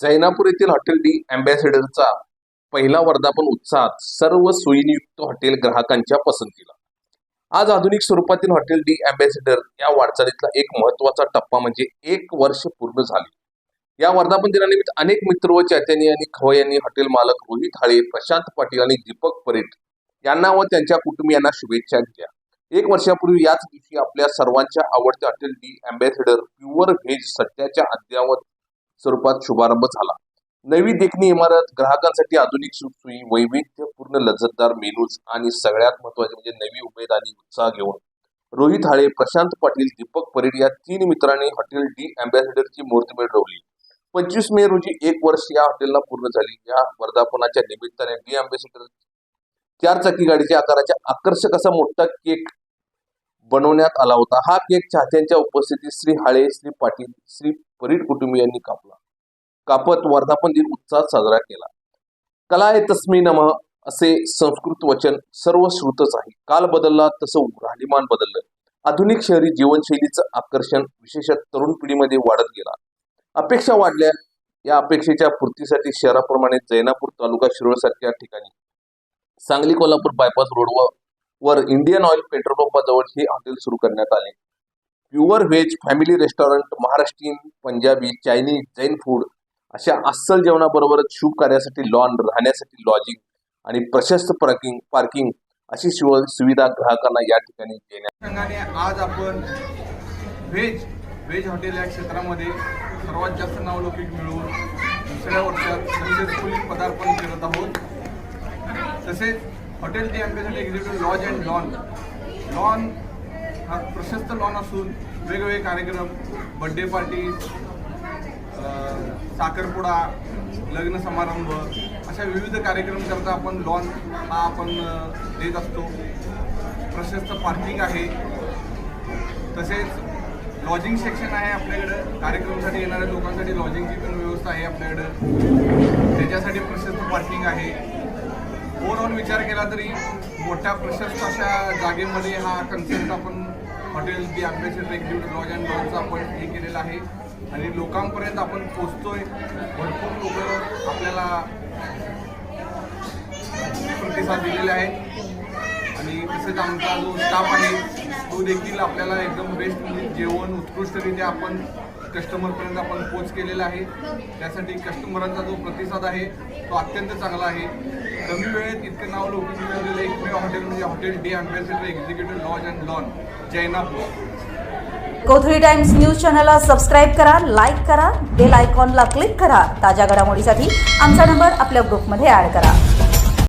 जैनापूर येथील hotel D अँबॅसेडरचा पहिला वर्धापन उत्साहात सर्व सोयीनियुक्त हॉटेल ग्राहकांच्या पसंतीला. आज आधुनिक स्वरूपातील हॉटेल डी अँबॅसेडर या वाटचालीतला एक महत्त्वाचा टप्पा म्हणजे एक वर्ष पूर्ण झाले. या वर्धापन दिनानिमित्त अनेक मित्र व चाहत्यांनी आणि खवय्यांनी हॉटेल मालक रोहित हाळे प्रशांत पाटील आणि दीपक परेट यांना व त्यांच्या कुटुंबियांना शुभेच्छा दिल्या. एक वर्षापूर्वी याच दिवशी आपल्या सर्वांच्या आवडत्या hotel de ambassador pure veg सध्याच्या अद्ययावत स्वरूपात शुभारंभ झाला. नवी देखणी इमारत ग्राहकांसाठी आधुनिक सुखसोयी वैविध्यपूर्ण लज्जतदार मेनूज आणि सगळ्यात महत्त्वाचे म्हणजे नवी उमेद आणि उत्साह घेऊन. रोहित हाळे प्रशांत पाटील दीपक परेड या तीन मित्रांनी हॉटेल डी अँबॅसेडरची मूर्ती मिळवली. पंचवीस मे रोजी एक वर्ष या हॉटेलला पूर्ण झाली. या वर्धापनाच्या निमित्ताने डी अँबॅसेडर चार चाकी गाडीच्या आकाराच्या आकर्षक असा मोठा केक बनवण्यात आला होता. हा केक चाहत्यांच्या उपस्थितीत श्री हाळे श्री पाटील श्री परीड कुटुंबियांनी कापला. कापत वर्धापन दिन उत्साहात साजरा केला. कला आहे तस्मी नम असे संस्कृत वचन सर्व श्रुतच आहे. काल बदलला तसं राहणीमान बदललं. आधुनिक शहरी जीवनशैलीचं आकर्षण विशेषतः तरुण पिढीमध्ये वाढत गेला. अपेक्षा वाढल्या. या अपेक्षेच्या पूर्तीसाठी शहराप्रमाणे जैनापूर तालुका शिरोळ सारख्या ठिकाणी सांगली कोल्हापूर बायपास रोडवर वर इंडियन ऑइल पेट्रोल पंपाजवळ हे हॉटेल सुरू करण्यात आले. Pure veg family restaurant Maharashtrian Punjabi Chinese Jain food अशा अस्सल जेवणाबरोबरच शुभ कार्यासाठी लॉन राहण्यासाठी लॉजिंग आणि प्रशस्त पार्किंग पार्किंग अशी शिव सुविधा ग्राहकांना या ठिकाणी देण्यात आज आपण व्हेज व्हेज हॉटेल या क्षेत्रामध्ये सर्वात जास्त नावलौकिक मिळवून दुसऱ्या वर्षात सक्सेसफुली पदार्पण करत आहोत. तसेच hotel de ambassador executive lodge and lawn lawn हा प्रशस्त लॉन असून वेगवेगळे कार्यक्रम बड्डे पार्टी साखरपुडा लग्न समारंभ अशा विविध कार्यक्रम करता आपण लॉन हा आपण देत असतो. प्रशस्त पार्किंग आहे. तसेच लॉजिंग सेक्शन आहे आपल्याकडं. कार्यक्रमासाठी येणाऱ्या लोकांसाठी लॉजिंगची पण व्यवस्था आहे आपल्याकडं. त्याच्यासाठी प्रशस्त पार्किंग आहे. ओव्हरऑल विचार केला तरी मोठ्या प्रशस्त अशा जागेमध्ये हा कन्सेप्ट आपण hotel de ambassador executive lodge and लॉनचं आपण हे केलेलं आहे. आणि लोकांपर्यंत आपण पोचतोय भरपूर लोक आपल्याला प्रतिसाद दिलेले आहेत. आणि तसेच आमचा जो स्टाफ आहे तो देखील आपल्याला एकदम बेस्ट म्हणजे जेवण उत्कृष्टरित्या आपण कस्टमरपर्यंत आपण पोच केलेला आहे. त्यासाठी कस्टमरांचा जो प्रतिसाद आहे तो अत्यंत चांगला आहे. कमी वेळेत इतकं नाव लौकिक मिळवलेलं एकमेव हॉटेल म्हणजे hotel de ambassador executive lodge and lawn Jainapur. Kothali times news चॅनलला सबस्क्राईब करा लाईक करा बेल आयकॉनला क्लिक करा. ताज्या घडामोडीसाठी आमचा नंबर आपल्या ग्रुपमध्ये ॲड करा.